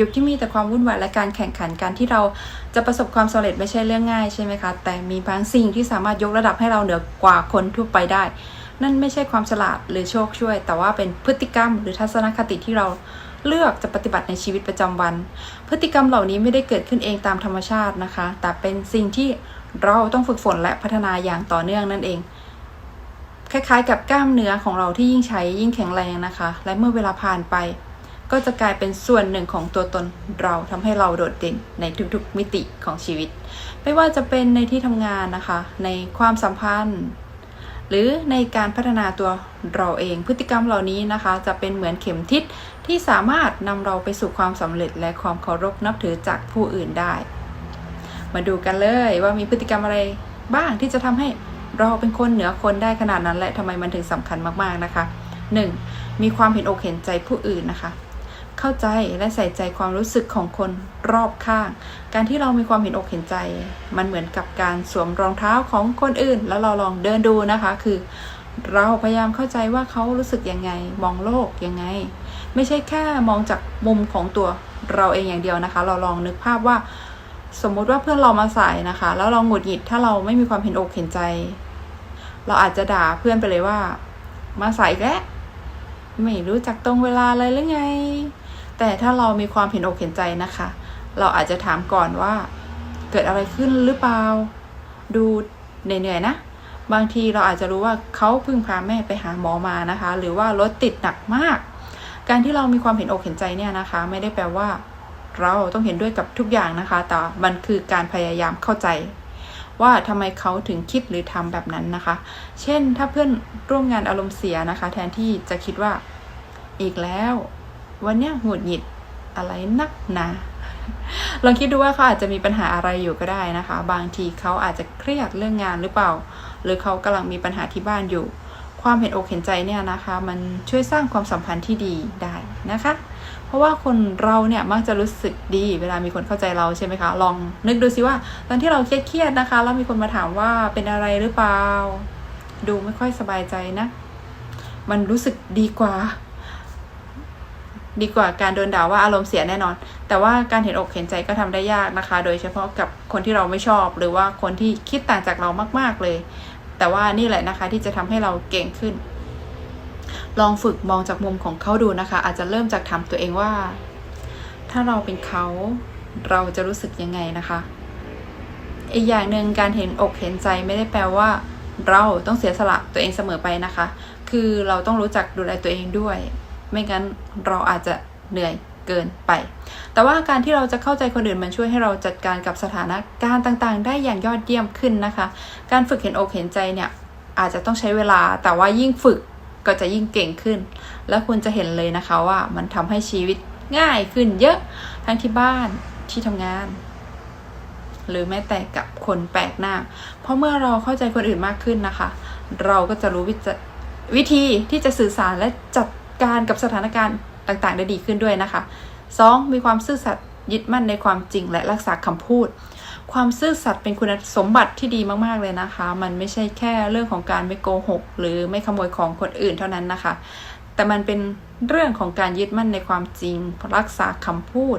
ยุคที่มีแต่ความวุ่นวายและการแข่งขันการที่เราจะประสบความสำเร็จไม่ใช่เรื่องง่ายใช่ไหมคะ แต่มีบางสิ่งที่สามารถยกระดับให้เราเหนือกว่าคนทั่วไปได้ นั่นไม่ใช่ความฉลาดหรือโชคช่วย แต่ว่าเป็นพฤติกรรมหรือทัศนคติที่เราเลือกจะปฏิบัติในชีวิตประจำวัน พฤติกรรมเหล่านี้ไม่ได้เกิดขึ้นเองตามธรรมชาตินะคะ แต่เป็นสิ่งที่เราต้องฝึกฝนและพัฒนาอย่างต่อเนื่องนั่นเอง คล้ายๆ กับกล้ามเนื้อของเราที่ยิ่งใช้ยิ่งแข็งแรงนะคะ และเมื่อเวลาผ่านไป ก็จะกลายเป็นส่วนหนึ่งของตัวตนเราทำให้เราโดดเด่นในทุกๆมิติของชีวิต ไม่ว่าจะเป็นในที่ทำงานนะคะ ในความสัมพันธ์ หรือในการพัฒนาตัวเราเองพฤติกรรมเหล่านี้นะคะ จะเป็นเหมือนเข็มทิศที่สามารถนำเราไปสู่ความสำเร็จและความเคารพนับถือจากผู้อื่นได้ มาดูกันเลยว่ามีพฤติกรรมอะไรบ้างที่จะทำให้เราเป็นคนเหนือคนได้ขนาดนั้นและทำไมมันถึงสำคัญมากๆนะคะ 1. มีความเห็นอกเห็นใจผู้อื่นนะคะ เข้าใจและใส่ใจความรู้สึกของคนรอบข้าง การที่เรามีความเห็นอกเห็นใจ มันเหมือนกับการสวมรองเท้าของคนอื่น แล้วเราลองเดินดูนะคะ คือ เราพยายามเข้าใจว่าเขารู้สึกยังไง มองโลกยังไง ไม่ใช่แค่มองจากมุมของตัวเราเองอย่างเดียวนะคะ เราลองนึกภาพว่า สมมุติว่าเพื่อนเรามาใสายนะคะ แล้วเราหงุดหงิดถ้าเราไม่มีความเห็นอกเห็นใจ เราอาจจะด่าเพื่อนไปเลยว่า มาใสายอีกแล้วไม่รู้จักตรงเวลาเลยหรือไง แต่ถ้าเรามีความเห็นอกเห็นใจนะคะ เราอาจจะถามก่อนว่า เกิดอะไรขึ้นหรือเปล่า ดูเหนื่อยๆนะ บางทีเราอาจจะรู้ว่าเขาเพิ่งพาแม่ไปหาหมอมานะคะ หรือว่ารถติดหนักมาก การที่เรามีความเห็นอกเห็นใจเนี่ยนะคะ ไม่ได้แปลว่า เราต้องเห็นด้วยกับทุกอย่างนะคะ แต่มันคือการพยายามเข้าใจว่าทำไมเขาถึงคิดหรือทำแบบนั้นนะคะ เช่นถ้าเพื่อนร่วมงานอารมณ์เสียนะคะ แทนที่จะคิดว่าอีกแล้ว วันเนี้ยหงุดหงิดอะไรนักหนาลองคิดดูว่าเขาอาจจะมีปัญหาอะไรอยู่ก็ได้นะคะ บางทีเขาอาจจะเครียดเรื่องงานหรือเปล่า หรือเขากำลังมีปัญหาที่บ้านอยู่ ความเห็นอกเห็นใจเนี่ยนะคะ มันช่วยสร้างความสัมพันธ์ที่ดีได้นะคะ เพราะว่าคนเราเนี่ยมักจะรู้สึกดีเวลามีคนเข้าใจเราใช่ไหมคะ ลองนึกดูสิว่า ตอนที่เราเครียดๆนะคะแล้วมีคนมาถามว่าเป็นอะไรหรือเปล่า ดูไม่ค่อยสบายใจนะ มันรู้สึกดีกว่า ดีกว่าการโดนด่าว่าอารมณ์เสียแน่นอน แต่ว่าการเห็นอกเห็นใจก็ทำได้ยากนะคะ โดยเฉพาะกับคนที่เราไม่ชอบ หรือว่าคนที่คิดต่างจากเรามาก ๆเลย แต่ว่านี่แหละนะคะที่จะทำให้เราเก่งขึ้น ลองฝึกมองจากมุมของเขาดูนะคะ อาจจะเริ่มจากถามตัวเองว่า ถ้าเราเป็นเขาเราจะรู้สึกยังไงนะคะอีกอย่างหนึ่งการเห็นอกเห็นใจไม่ได้แปลว่า เราต้องเสียสละตัวเองเสมอไปนะคะ คือเราต้องรู้จักดูแลตัวเองด้วย ไม่งั้นเราอาจจะเหนื่อยเกินไป แต่ว่าการที่เราจะเข้าใจคนอื่นมันช่วยให้เราจัดการกับสถานการณ์ต่างๆ ได้อย่างยอดเยี่ยมขึ้นนะคะ การฝึกเห็นอกเห็นใจเนี่ยอาจจะต้องใช้เวลา แต่ว่ายิ่งฝึกก็จะยิ่งเก่งขึ้น แล้วคุณจะเห็นเลยนะคะว่ามันทำให้ชีวิตง่ายขึ้นเยอะทั้งที่บ้านที่ทำงาน หรือแม้แต่กับคนแปลกหน้า เพราะเมื่อเราเข้าใจคนอื่นมากขึ้นนะคะ เราก็จะรู้วิวิธีที่จะสื่อสารและจัด การกับสถานการณ์ต่างๆ ได้ดีขึ้นด้วยนะคะ 2. มีความซื่อสัตย์ยึดมั่นในความจริงและรักษาคำพูด ความซื่อสัตย์เป็นคุณสมบัติที่ดีมากๆเลยนะคะ มันไม่ใช่แค่เรื่องของการไม่โกหก หรือไม่ขโมยของคนอื่นเท่านั้นนะคะ แต่มันเป็นเรื่องของการยึดมั่นในความจริง รักษาคำพูด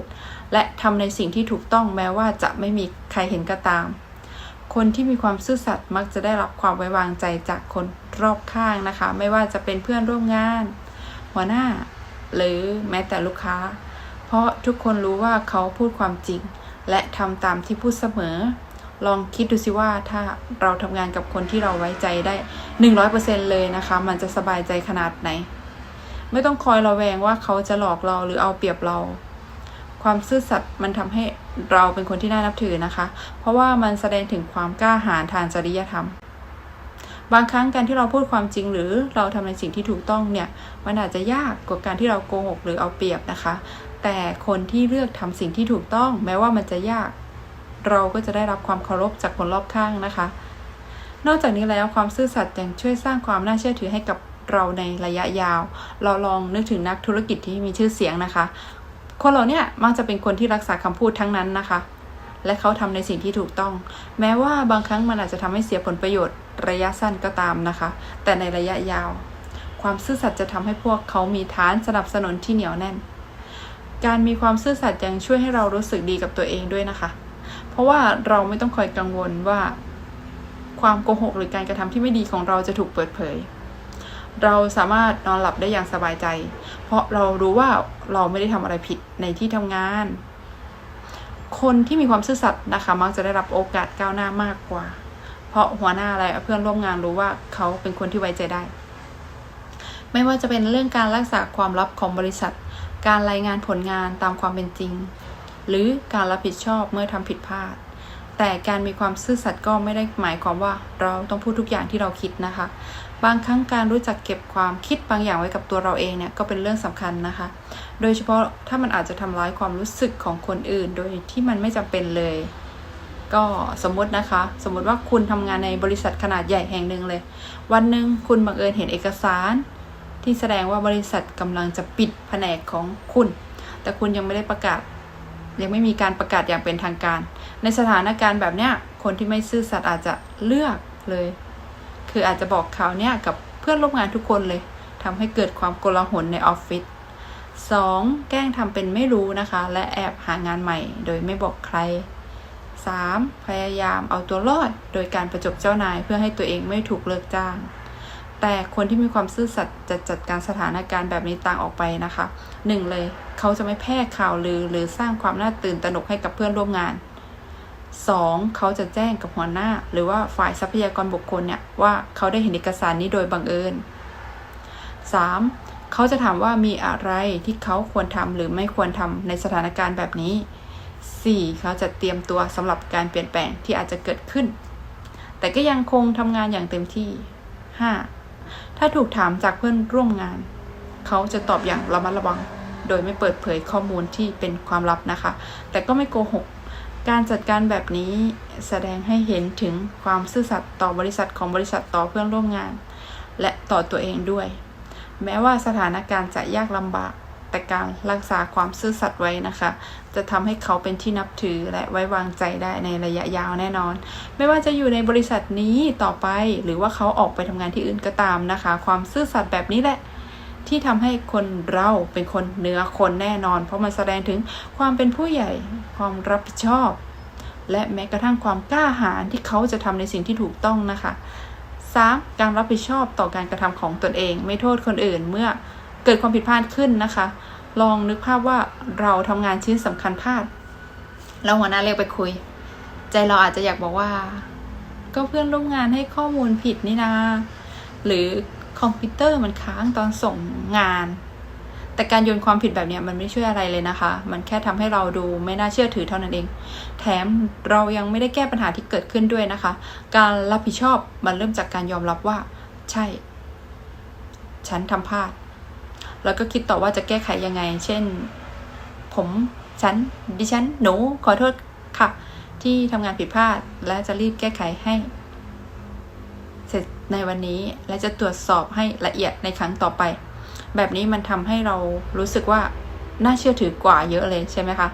และทำในสิ่งที่ถูกต้องแม้ว่าจะไม่มีใครเห็นก็ตาม คนที่มีความซื่อสัตย์มักจะได้รับความไว้วางใจจากคนรอบข้างนะคะ ไม่ว่าจะเป็นเพื่อนร่วมงาน หัวหน้า หรือแม้แต่ลูกค้า เพราะทุกคนรู้ว่าเขาพูดความจริง และทำตามที่พูดเสมอ ลองคิดดูสิว่าถ้าเราทำงานกับคนที่เราไว้ใจได้ 100%เลยนะคะ มันจะสบายใจขนาดไหน ไม่ต้องคอยระแวงว่าเขาจะหลอกเราหรือเอาเปรียบเรา ความซื่อสัตย์มันทำให้เราเป็นคนที่น่านับถือนะคะ เพราะว่ามันแสดงถึงความกล้าหาญทางจริยธรรม บางครั้งการที่เราพูดความจริงหรือเราทำในสิ่งที่ถูกต้องเนี่ยมันอาจจะยากกว่าการที่เราโกหกหรือเอาเปรียบนะคะ แต่คนที่เลือกทำสิ่งที่ถูกต้อง แม้ว่ามันจะยาก เราก็จะได้รับความเคารพจากคนรอบข้างนะคะ นอกจากนี้แล้วความซื่อสัตย์ยังช่วยสร้างความน่าเชื่อถือให้กับเราในระยะยาว เราลองนึกถึงนักธุรกิจที่มีชื่อเสียงนะคะ คนเหล่านี้มักจะเป็นคนที่รักษาคำพูดทั้งนั้นนะคะ และเขาทำในสิ่งที่ถูกต้อง แม้ว่าบางครั้งมันอาจจะทำให้เสียผลประโยชน์ ระยะสั้นก็ตามนะคะ แต่ในระยะยาว ความซื่อสัตย์จะทำให้พวกเขามีฐานสนับสนุนที่เหนียวแน่น การมีความซื่อสัตย์ยังช่วยให้เรารู้สึกดีกับตัวเองด้วยนะคะ เพราะว่าเราไม่ต้องคอยกังวลว่า ความโกหกหรือการกระทำที่ไม่ดีของเราจะถูกเปิดเผย เราสามารถนอนหลับได้อย่างสบายใจ เพราะเรารู้ว่าเราไม่ได้ทำอะไรผิดในที่ทำงานคนที่มีความซื่อสัตย์นะคะ มักจะได้รับโอกาสก้าวหน้ามากกว่า เพราะหัวหน้าและเพื่อนร่วมงานรู้ว่าเขาเป็นคนที่ไว้ใจได้ ไม่ว่าจะเป็นเรื่องการรักษาความลับของบริษัท การรายงานผลงานตามความเป็นจริง หรือการรับผิดชอบเมื่อทำผิดพลาด แต่การมีความซื่อสัตย์ก็ไม่ได้หมายความว่าเราต้องพูดทุกอย่างที่เราคิดนะคะ บางครั้งการรู้จักเก็บความคิดบางอย่างไว้กับตัวเราเองเนี่ยก็เป็นเรื่องสำคัญนะคะ โดยเฉพาะถ้ามันอาจจะทำร้ายความรู้สึกของคนอื่น โดยที่มันไม่จำเป็นเลย ก็สมมตินะคะ สมมติว่าคุณทำงานในบริษัทขนาดใหญ่แห่งหนึ่งเลย วันหนึ่งคุณบังเอิญเห็นเอกสาร ที่แสดงว่าบริษัทกำลังจะปิดแผนกของคุณ แต่คุณยังไม่ได้ประกาศ ยังไม่มีการประกาศอย่างเป็นทางการ ในสถานการณ์แบบเนี้ยคนที่ไม่ซื่อสัตย์อาจจะเลือกเลย คืออาจจะบอกข่าวเนี้ยกับเพื่อนร่วมงานทุกคนเลยทำให้เกิดความโกลาหลในออฟฟิศ 2. แกล้งทำเป็นไม่รู้นะคะ และแอบหางานใหม่ โดยไม่บอกใคร 3. พยายามเอาตัวรอดโดยการประจบเจ้านายเพื่อให้ตัวเองไม่ถูกเลิกจ้าง แต่คนที่มีความซื่อสัตย์จะจัดการสถานการณ์แบบนี้ต่างออกไปนะคะ 1. เลยเขาจะไม่แพร่ข่าวลือหรือสร้างความน่าตื่นตระหนกให้กับเพื่อนร่วมงาน 2. เขาจะแจ้งกับหัวหน้า หรือว่าฝ่ายทรัพยากรบุคคลเนี่ยว่าเขาได้เห็นเอกสารนี้โดยบังเอิญ 3. เขาจะถามว่ามีอะไรที่เขาควรทำหรือไม่ควรทำในสถานการณ์แบบนี้ 4. เขาจะเตรียมตัวสำหรับการเปลี่ยนแปลงที่อาจจะเกิดขึ้น แต่ก็ยังคงทำงานอย่างเต็มที่ 5. ถ้าถูกถามจากเพื่อนร่วมงาน เขาจะตอบอย่างระมัดระวัง โดยไม่เปิดเผยข้อมูลที่เป็นความลับนะคะ แต่ก็ไม่โกหก การจัดการแบบนี้แสดงให้เห็นถึงความซื่อสัตย์ต่อบริษัทของบริษัทต่อเพื่อนร่วมงาน และต่อตัวเองด้วย แม้ว่าสถานการณ์จะยากลำบาก แต่การรักษาความซื่อสัตย์ไว้นะคะ จะทำให้เขาเป็นที่นับถือและไว้วางใจได้ในระยะยาวแน่นอน ไม่ว่าจะอยู่ในบริษัทนี้ต่อไป หรือว่าเขาออกไปทำงานที่อื่นก็ตามนะคะ ความซื่อสัตย์แบบนี้แหละ ที่ทำให้คนเราเป็นคนเหนือคนแน่นอน เพราะมันแสดงถึงความเป็นผู้ใหญ่ความรับผิดชอบ และแม้กระทั่งความกล้าหาญที่เขาจะทำในสิ่งที่ถูกต้องนะคะ 3. การรับผิดชอบต่อการกระทำของตนเอง ไม่โทษคนอื่นเมื่อ เกิดความผิดพลาดขึ้นนะคะ ลองนึกภาพว่าเราทำงานชิ้นสำคัญพลาดแล้วหัวหน้าเรียกไปคุย ใจเราอาจจะอยากบอกว่า ก็เพื่อนร่วมงานให้ข้อมูลผิดนี่นะหรือคอมพิวเตอร์มันค้างตอนส่งงาน แต่การโยนความผิดแบบนี้มันไม่ช่วยอะไรเลยนะคะ มันแค่ทำให้เราดูไม่น่าเชื่อถือเท่านั้นเอง แถมเรายังไม่ได้แก้ปัญหาที่เกิดขึ้นด้วยนะคะ การรับผิดชอบมันเริ่มจากการยอมรับว่า ใช่ ฉันทำพลาด แล้วก็คิดต่อว่าจะแก้ไขยังไง เช่น ผมฉันดิฉันหนูขอโทษค่ะ ที่ทำงานผิดพลาด และจะรีบแก้ไขให้ เสร็จในวันนี้และจะตรวจสอบให้ละเอียดในครั้งต่อไป แบบนี้มันทำให้เรารู้สึกว่าน่าเชื่อถือกว่าเยอะเลยใช่ไหมคะ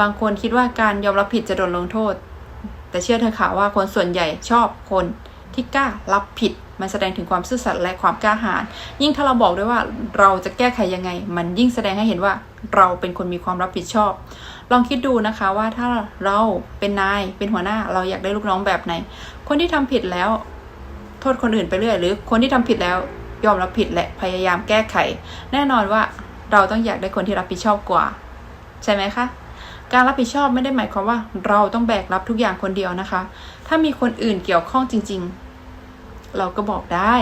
บางคนคิดว่าการยอมรับผิดจะโดนลงโทษ แต่เชื่อเถอค่ะว่าคนส่วนใหญ่ชอบคน ที่กล้ารับผิด มันแสดงถึงความซื่อสัตย์และความกล้าหาญยิ่งถ้าเราบอกด้วยว่าเราจะแก้ไขยังไง มันยิ่งแสดงให้เห็นว่าเราเป็นคนมีความรับผิดชอบ ลองคิดดูนะคะว่าถ้าเราเป็นนายเป็นหัวหน้าเราอยากได้ลูกน้องแบบไหน คนที่ทำผิดแล้ว โทษคนอื่นไปเรื่อยหรือ คนที่ทำผิดแล้วยอมรับผิดและพยายามแก้ไข แน่นอนว่าเราต้องอยากได้คนที่รับผิดชอบกว่า ใช่ไหมคะการรับผิดชอบไม่ได้หมายความว่าเราต้องแบกรับทุกอย่างคนเดียวนะคะ ถ้ามีคนอื่นเกี่ยวข้องจริงๆ เราก็บอกได้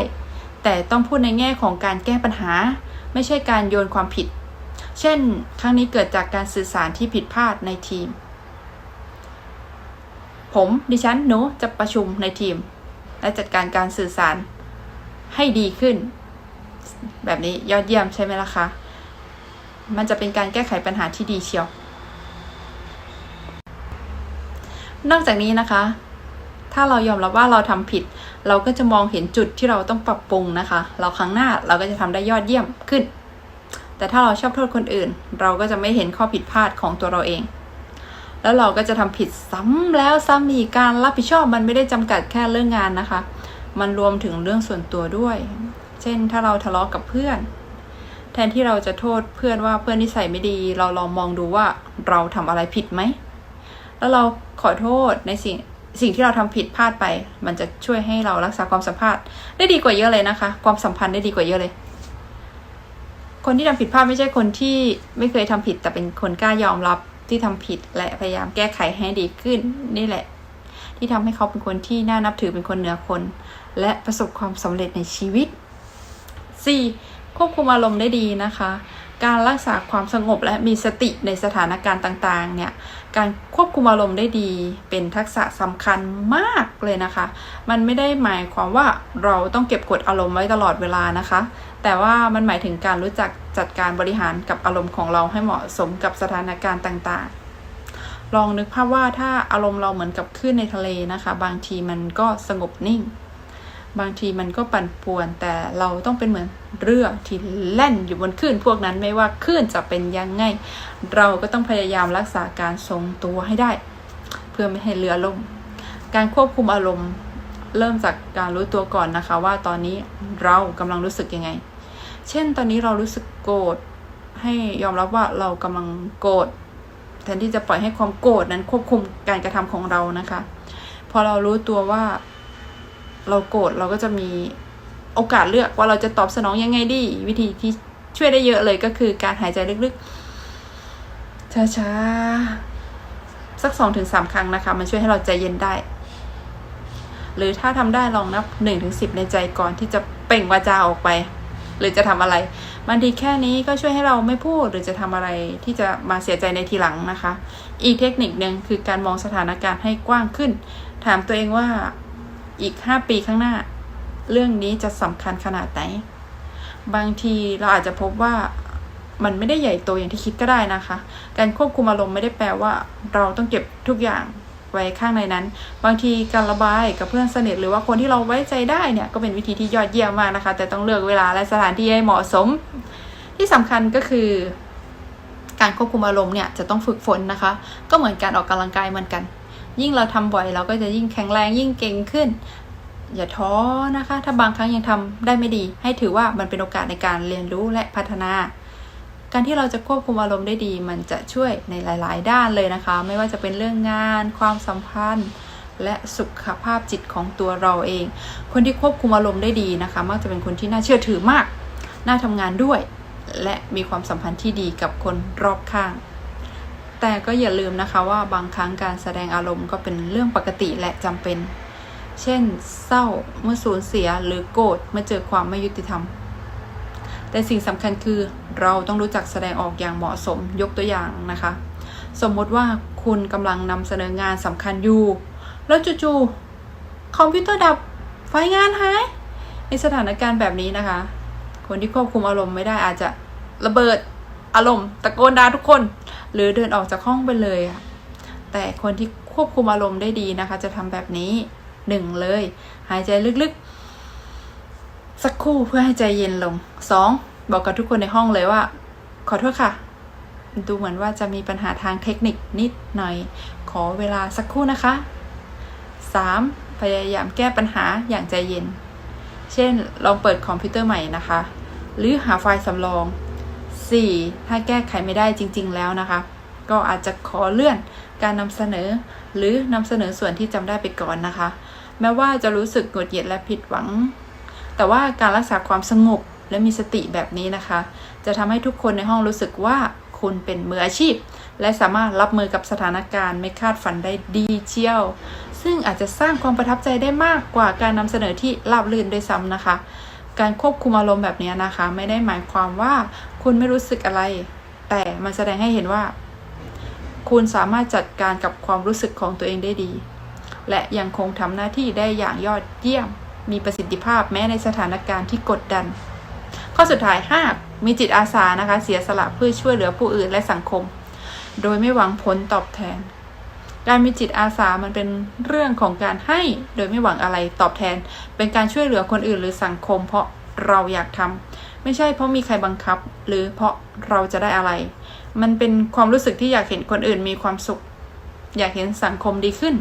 แต่ต้องพูดในแง่ของการแก้ปัญหา ไม่ใช่การโยนความผิด เช่น ครั้งนี้เกิดจากการสื่อสารที่ผิดพลาดในทีม ผมดิฉันหนูจะประชุมในทีม และจัดการการสื่อสารให้ดีขึ้น แบบนี้ยอดเยี่ยมใช่ไหมล่ะคะ มันจะเป็นการแก้ไขปัญหาที่ดีเชียวนอกจากนี้นะคะ ถ้าเรายอมรับว่าเราทำผิด เราก็จะมองเห็นจุดที่เราต้องปรับปรุงนะคะ เราครั้งหน้าเราก็จะทำได้ยอดเยี่ยมขึ้น แต่ถ้าเราชอบโทษคนอื่น เราก็จะไม่เห็นข้อผิดพลาดของตัวเราเอง แล้วเราก็จะทำผิดซ้ำแล้วซ้ำอีกการรับผิดชอบมันไม่ได้จำกัดแค่เรื่องงานนะคะ มันรวมถึงเรื่องส่วนตัวด้วย เช่น ถ้าเราทะเลาะกับเพื่อน แทนที่เราจะโทษเพื่อนว่าเพื่อนนิสัยไม่ดี เราลองมองดูว่าเราทำอะไรผิดไหมแล้วเราขอโทษในสิ่ง สิ่งที่เราทำผิดพลาดไป มันจะช่วยให้เรารักษาความสัมพันธ์ได้ดีกว่าเยอะเลยนะคะ ความสัมพันธ์ได้ดีกว่าเยอะเลย คนที่ทำผิดพลาดไม่ใช่คนที่ไม่เคยทำผิด แต่เป็นคนกล้ายอมรับที่ทำผิดและพยายามแก้ไขให้ดีขึ้นนี่แหละ ที่ทำให้เขาเป็นคนที่น่านับถือเป็นคนเหนือคน และประสบความสำเร็จในชีวิต 4. ควบคุมอารมณ์ได้ดีนะคะ การรักษาความสงบและมีสติในสถานการณ์ต่างๆ เนี่ย การควบคุมอารมณ์ได้ดี เป็นทักษะสำคัญมากเลยนะคะ มันไม่ได้หมายความว่าเราต้องเก็บกดอารมณ์ไว้ตลอดเวลานะคะ แต่ว่ามันหมายถึงการรู้จักจัดการบริหารกับอารมณ์ของเราให้เหมาะสมกับสถานการณ์ต่างๆ ลองนึกภาพว่าถ้าอารมณ์เราเหมือนกับคลื่นในทะเลนะคะ บางทีมันก็สงบนิ่ง บางทีมันก็ปั่นป่วน แต่เราต้องเป็นเหมือนเรือที่แล่นอยู่บนคลื่นพวกนั้นไม่ว่าคลื่นจะเป็นยังไง เราก็ต้องพยายามรักษาการทรงตัวให้ได้ เพื่อไม่ให้เรือล่ม การควบคุมอารมณ์เริ่มจากการรู้ตัวก่อนนะคะ ว่าตอนนี้เรากำลังรู้สึกยังไง เช่น ตอนนี้เรารู้สึกโกรธให้ยอมรับว่าเรากำลังโกรธแทนที่จะปล่อยให้ความโกรธนั้นควบคุมการกระทำของเรานะคะ พอเรารู้ตัวว่า เราโกรธเราก็จะมีโอกาสเลือกว่าเราจะตอบสนองยังไงดี วิธีที่ช่วยได้เยอะเลยก็คือการหายใจลึกๆช้าๆสักสองถึงสามครั้งนะคะ มันช่วยให้เราใจเย็นได้ หรือถ้าทำได้ลองนับหนึ่งถึงสิบในใจก่อนที่จะเป่งวาจาออกไป หรือจะทำอะไรบางทีแค่นี้ก็ช่วยให้เราไม่พูดหรือจะทำอะไรที่จะมาเสียใจในทีหลังนะคะ อีกเทคนิคหนึ่งคือการมองสถานการณ์ให้กว้างขึ้น ถามตัวเองว่า อีกห้าปีข้างหน้า เรื่องนี้จะสำคัญขนาดไหน บางทีเราอาจจะพบว่ามันไม่ได้ใหญ่โตอย่างที่คิดก็ได้นะคะ การควบคุมอารมณ์ไม่ได้แปลว่า เราต้องเก็บทุกอย่างไว้ข้างในนั้น บางทีการระบายกับเพื่อนสนิทหรือว่าคนที่เราไว้ใจได้เนี่ยก็เป็นวิธีที่ยอดเยี่ยมมากนะคะ แต่ต้องเลือกเวลาและสถานที่ให้เหมาะสม ที่สำคัญก็คือ การควบคุมอารมณ์เนี่ยจะต้องฝึกฝนนะคะ ก็เหมือนการออกกำลังกายเหมือนกัน ยิ่งเราทำบ่อยเราก็จะยิ่งแข็งแรงยิ่งเก่งขึ้น อย่าท้อนะคะ ถ้าบางครั้งยังทำได้ไม่ดี ให้ถือว่ามันเป็นโอกาสในการเรียนรู้และพัฒนา การที่เราจะควบคุมอารมณ์ได้ดี มันจะช่วยในหลาย ๆ ด้านเลยนะคะ ไม่ว่าจะเป็นเรื่องงาน ความสัมพันธ์และสุขภาพจิตของตัวเราเอง คนที่ควบคุมอารมณ์ได้ดีนะคะ มักจะเป็นคนที่น่าเชื่อถือมาก น่าทำงานด้วย และมีความสัมพันธ์ที่ดีกับคนรอบข้าง แต่ก็อย่าลืมนะคะว่าบางครั้งการแสดงอารมณ์ก็เป็นเรื่องปกติและจำเป็น เช่น เศร้าเมื่อสูญเสียหรือโกรธเมื่อเจอความไม่ยุติธรรม แต่สิ่งสำคัญคือเราต้องรู้จักแสดงออกอย่างเหมาะสมยกตัวอย่างนะคะ สมมติว่าคุณกำลังนำเสนองานสำคัญอยู่ แล้วจู่ๆคอมพิวเตอร์ดับไฟงานหายในสถานการณ์แบบนี้นะคะ คนที่ควบคุมอารมณ์ไม่ได้อาจจะระเบิด อารมณ์ตะโกนด่าทุกคน หรือเดินออกจากห้องไปเลยอะแต่คนที่ควบคุมอารมณ์ได้ดีนะคะ จะทำแบบนี้หนึ่งเลย หายใจลึกๆ สักครู่เพื่อให้ใจเย็นลงสองบอกกับทุกคนในห้องเลยว่า ขอโทษค่ะ ดูเหมือนว่าจะมีปัญหาทางเทคนิคนิดหน่อย ขอเวลาสักครู่นะคะสามพยายามแก้ปัญหาอย่างใจเย็น เช่น ลองเปิดคอมพิวเตอร์ใหม่นะคะ หรือหาไฟล์สำรอง 4. ถ้าแก้ไขไม่ได้จริง ๆ แล้วนะคะ ก็อาจจะขอเลื่อนการนำเสนอ หรือนำเสนอส่วนที่จำได้ไปก่อนนะคะ แม้ว่าจะรู้สึกหงุดหงิดและผิดหวัง แต่ว่าการรักษาความสงบและมีสติแบบนี้นะคะ จะทำให้ทุกคนในห้องรู้สึกว่าคุณเป็นมืออาชีพ และสามารถรับมือกับสถานการณ์ไม่คาดฝันได้ดีเชียว ซึ่งอาจจะสร้างความประทับใจได้มากกว่าการนำเสนอที่ราบรื่นด้วยซ้ำนะคะ การควบคุมอารมณ์แบบนี้นะคะ ไม่ได้หมายความว่า คุณไม่รู้สึกอะไร แต่มันแสดงให้เห็นว่า คุณสามารถจัดการกับความรู้สึกของตัวเองได้ดี และยังคงทำหน้าที่ได้อย่างยอดเยี่ยม มีประสิทธิภาพแม้ในสถานการณ์ที่กดดัน ข้อสุดท้าย 5. มีจิตอาสานะคะ เสียสละเพื่อช่วยเหลือผู้อื่นและสังคม โดยไม่หวังผลตอบแทน การมีจิตอาสามันเป็นเรื่องของการให้โดยไม่หวังอะไรตอบแทน เป็นการช่วยเหลือคนอื่นหรือสังคม เพราะเราอยากทำ ไม่ใช่เพราะมีใครบังคับ หรือเพราะเราจะได้อะไร มันเป็นความรู้สึกที่อยากเห็นคนอื่นมีความสุข อยากเห็นสังคมดีขึ้น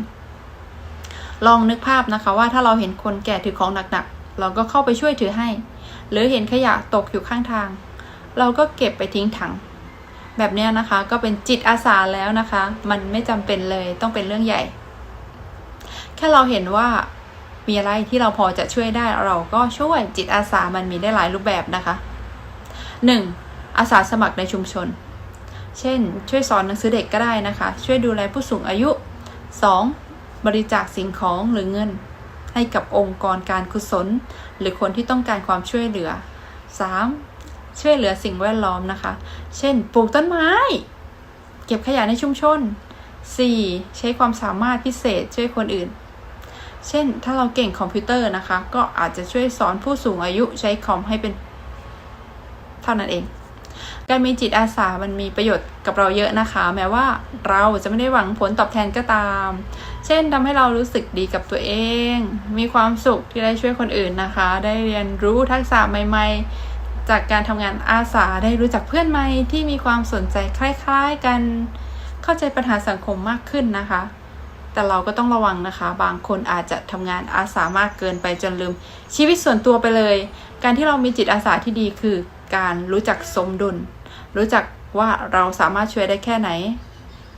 ลองนึกภาพนะคะว่าถ้าเราเห็นคนแก่ถือของหนักๆ เราก็เข้าไปช่วยถือให้ หรือเห็นขยะตกอยู่ข้างทาง เราก็เก็บไปทิ้งถัง แบบนี้นะคะก็เป็นจิตอาสาแล้วนะคะ มันไม่จำเป็นเลยต้องเป็นเรื่องใหญ่ แค่เราเห็นว่า มีอะไรที่เราพอจะช่วยได้เราก็ช่วยจิตอาสามันมีได้หลายรูปแบบนะคะ 1. อาสาสมัครในชุมชน เช่น ช่วยสอนหนังสือเด็กก็ได้นะคะ ช่วยดูแลผู้สูงอายุ 2. บริจาคสิ่งของหรือเงิน ให้กับองค์กรการกุศล หรือคนที่ต้องการความช่วยเหลือ 3. ช่วยเหลือสิ่งแวดล้อมนะคะ เช่น ปลูกต้นไม้ เก็บขยะในชุมชน 4. ใช้ความสามารถพิเศษช่วยคนอื่น เช่น ถ้าเราเก่งคอมพิวเตอร์นะคะ ก็อาจจะช่วยสอนผู้สูงอายุใช้คอมให้เป็น เท่านั้นเอง การมีจิตอาสามันมีประโยชน์กับเราเยอะนะคะ แม้ว่าเราจะไม่ได้หวังผลตอบแทนก็ตาม เช่นทำให้เรารู้สึกดีกับตัวเอง มีความสุขที่ได้ช่วยคนอื่นนะคะ ได้เรียนรู้ทักษะใหม่ ๆ จากการทำงานอาสาได้รู้จักเพื่อนใหม่ที่มีความสนใจคล้าย ๆ กัน เข้าใจปัญหาสังคมมากขึ้นนะคะ แต่เราก็ต้องระวังนะคะ บางคนอาจจะทำงานอาสามากเกินไปจนลืม ชีวิตส่วนตัวไปเลย การที่เรามีจิตอาสาที่ดีคือการรู้จักสมดุล รู้จักว่าเราสามารถช่วยได้แค่ไหน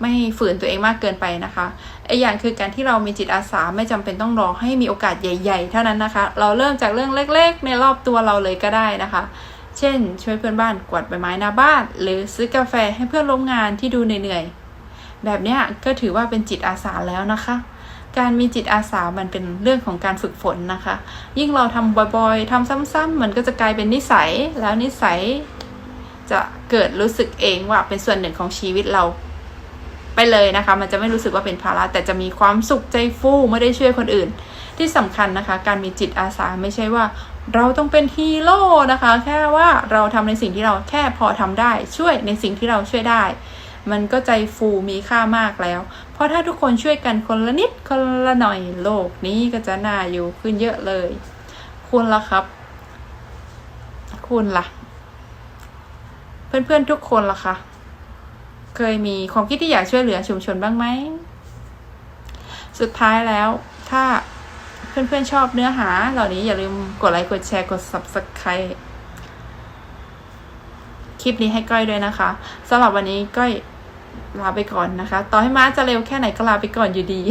ไม่ฝืนตัวเองมากเกินไปนะคะไออย่างคือการที่เรามีจิตอาสาไม่จำเป็นต้องรอให้มีโอกาสใหญ่ ๆ เท่านั้นนะคะ เราเริ่มจากเรื่องเล็ก ๆ ในรอบตัวเราเลยก็ได้นะคะ เช่น ช่วยเพื่อนบ้านกวาดใบไม้หน้าบ้าน หรือซื้อกาแฟให้เพื่อนร่วมงานที่ดูเหนื่อย แบบเนี้ยก็ถือว่าเป็นจิตอาสาแล้วนะคะ การมีจิตอาสามันเป็นเรื่องของการฝึกฝนนะคะ ยิ่งเราทำบ่อยๆทำซ้ำๆมันก็จะกลายเป็นนิสัย แล้วนิสัยจะเกิดรู้สึกเองว่าเป็นส่วนหนึ่งของชีวิตเราไปเลยนะคะ มันจะไม่รู้สึกว่าเป็นภาระแต่จะมีความสุขใจฟูไม่ได้ช่วยคนอื่น ที่สำคัญนะคะ การมีจิตอาสาไม่ใช่ว่า เราต้องเป็นฮีโร่นะคะ แค่ว่าเราทำในสิ่งที่เราแค่พอทำได้ ช่วยในสิ่งที่เราช่วยได้ มันก็ใจฟูมีค่ามากแล้ว เพราะถ้าทุกคนช่วยกันคนละนิดคนละหน่อยโลกนี้ก็จะน่าอยู่ขึ้นเยอะเลย คุณล่ะครับ คุณล่ะ เพื่อนๆทุกคนล่ะคะเคยมีความคิดที่อยากช่วยเหลือชุมชนบ้างไหม สุดท้ายแล้วถ้าเพื่อนๆชอบเนื้อหา เหล่านี้อย่าลืมกดไลค์กดแชร์กด subscribe คลิปนี้ให้ก้อยด้วยนะคะสำหรับวันนี้ก้อย ลาไปก่อนนะคะ ต่อให้ม้าจะเร็วแค่ไหนก็ลาไปก่อนอยู่ดี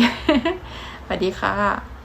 สวัสดีค่ะ